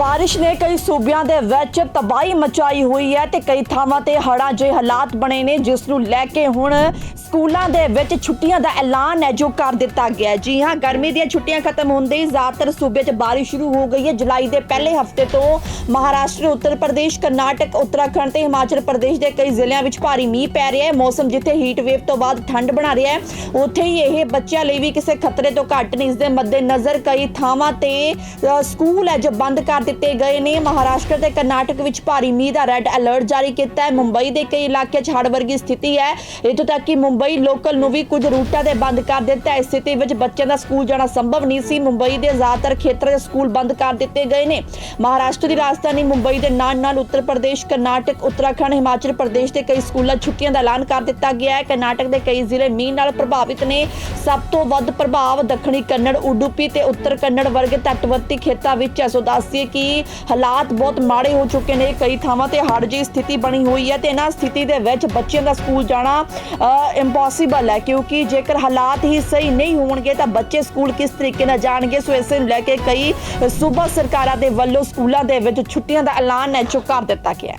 ਬਾਰਿਸ਼ ਨੇ ਕਈ ਸੂਬਿਆਂ ਦੇ ਵਿੱਚ ਤਬਾਹੀ ਮਚਾਈ ਹੋਈ ਹੈ ਤੇ ਕਈ ਥਾਵਾਂ ਤੇ ਹੜ੍ਹਾਂ ਜਿਹੇ ਹਾਲਾਤ ਬਣੇ ਨੇ, ਜਿਸ ਨੂੰ ਲੈ ਕੇ ਹੁਣ ਸਕੂਲਾਂ ਦੇ ਵਿੱਚ ਛੁੱਟੀਆਂ ਦਾ ਐਲਾਨ ਹੈ ਜੋ ਕਰ ਦਿੱਤਾ ਗਿਆ ਜੀ ਹਾਂ, ਗਰਮੀ ਦੀਆਂ ਛੁੱਟੀਆਂ ਖਤਮ ਹੁੰਦੇ ਹੀ ਜ਼ਿਆਦਾਤਰ ਸੂਬੇ 'ਚ ਬਾਰਿਸ਼ ਸ਼ੁਰੂ ਹੋ ਗਈ ਹੈ। ਜੁਲਾਈ ਦੇ ਪਹਿਲੇ ਹਫ਼ਤੇ ਤੋਂ ਮਹਾਰਾਸ਼ਟਰ, ਉੱਤਰ ਪ੍ਰਦੇਸ਼, ਕਰਨਾਟਕ, ਉੱਤਰਾਖੰਡ ਤੇ ਹਿਮਾਚਲ ਪ੍ਰਦੇਸ਼ ਦੇ ਕਈ ਜ਼ਿਲ੍ਹਿਆਂ ਵਿੱਚ ਭਾਰੀ ਮੀਂਹ ਪੈ ਰਿਹਾ ਹੈ। ਮੌਸਮ ਜਿੱਥੇ ਹੀਟ ਵੇਵ ਤੋਂ ਬਾਅਦ ਠੰਡ ਬਣਾ ਰਿਹਾ ਹੈ। ਉੱਥੇ ਹੀ ਇਹ ਬੱਚਿਆਂ ਲਈ ਵੀ ਕਿਸੇ ਖਤਰੇ ਤੋਂ ਘੱਟ ਨਹੀਂ। ਇਸ ਦੇ ਮੱਦੇਨਜ਼ਰ ਕਈ ਥਾਵਾਂ ਤੇ ਸਕੂਲ ਹੈ ਜੋ ਬੰਦ ਕਰ ਦਿੱਤੇ ਗਏ ਨੇ। ਮਹਾਰਾਸ਼ਟਰ ਤੇ ਕਰਨਾਟਕ ਵਿੱਚ ਭਾਰੀ ਮੀਂਹ ਦਾ ਰੈੱਡ ਅਲਰਟ ਜਾਰੀ ਕੀਤਾ ਹੈ। ਮੁੰਬਈ ਦੇ ਕਈ ਇਲਾਕਿਆਂ 'ਚ ਹੜ੍ਹ ਵਰਗੀ ਸਥਿਤੀ ਹੈ। ਇੱਥੋਂ ਤੱਕ ਕਿ ਮੁੰਬਈ ਲੋਕਲ ਨੂੰ ਵੀ ਕੁਝ ਰੂਟਾਂ ਤੇ ਬੰਦ ਕਰ ਦਿੱਤਾ ਹੈ। ਸਥਿਤੀ ਵਿੱਚ ਬੱਚਿਆਂ ਦਾ ਸਕੂਲ ਜਾਣਾ ਸੰਭਵ ਨਹੀਂ ਸੀ। ਮੁੰਬਈ ਦੇ ਜ਼ਿਆਦਾਤਰ ਖੇਤਰਾਂ ਦੇ ਸਕੂਲ ਬੰਦ ਕਰ ਦਿੱਤੇ ਗਏ ਨੇ। ਮਹਾਰਾਸ਼ਟਰ ਦੀ ਰਾਜਧਾਨੀ ਮੁੰਬਈ ਦੇ ਨਾਲ ਨਾਲ ਉੱਤਰ ਪ੍ਰਦੇਸ਼, ਕਰਨਾਟਕ, ਉੱਤਰਾਖੰਡ, ਹਿਮਾਚਲ ਪ੍ਰਦੇਸ਼ ਦੇ ਕਈ ਸਕੂਲਾਂ ਛੁੱਟੀਆਂ ਦਾ ਐਲਾਨ ਕਰ ਦਿੱਤਾ ਗਿਆ ਹੈ। ਕਰਨਾਟਕ ਦੇ ਕਈ ਜ਼ਿਲ੍ਹੇ ਮੀਂਹ ਨਾਲ ਪ੍ਰਭਾਵਿਤ ਨੇ। ਸਭ ਤੋਂ ਵੱਧ ਪ੍ਰਭਾਵ ਦੱਖਣੀ ਕੰਨੜ, ਉਡੂਪੀ ਤੇ ਉੱਤਰ ਕੰਨੜ ਵਰਗੇ ਤੱਟਵਰਤੀ ਖੇਤਾਂ ਵਿੱਚ ਹੈ। ਸੋ ਦੱਸੀਏ ਕਿ ਹਾਲਾਤ ਬਹੁਤ ਮਾੜੇ ਹੋ ਚੁੱਕੇ ਨੇ ਕਈ ਥਾਵਾਂ ਤੇ ਹੜ੍ਹ ਜਿਹੀ ਸਥਿਤੀ ਬਣੀ ਹੋਈ ਹੈ ਤੇ ਇਹਨਾਂ ਸਥਿਤੀ ਦੇ ਵਿੱਚ ਬੱਚਿਆਂ ਦਾ ਸਕੂਲ ਜਾਣਾ ਇੰਪੋਸੀਬਲ ਹੈ ਕਿਉਂਕਿ ਜੇਕਰ ਹਾਲਾਤ ਹੀ ਸਹੀ ਨਹੀਂ ਹੋਣਗੇ ਤਾਂ ਬੱਚੇ ਸਕੂਲ ਕਿਸ ਤਰੀਕੇ ਨਾਲ ਜਾਣਗੇ? ਸੋ ਇਸੇ ਨੂੰ ਲੈ ਕੇ ਕਈ ਸੂਬਾ ਸਰਕਾਰਾਂ ਦੇ ਵੱਲੋਂ ਸਕੂਲਾਂ ਦੇ ਵਿੱਚ ਛੁੱਟੀਆਂ ਦਾ ਐਲਾਨ ਹੈ ਜੋ ਕਰ ਦਿੱਤਾ ਗਿਆ ਹੈ।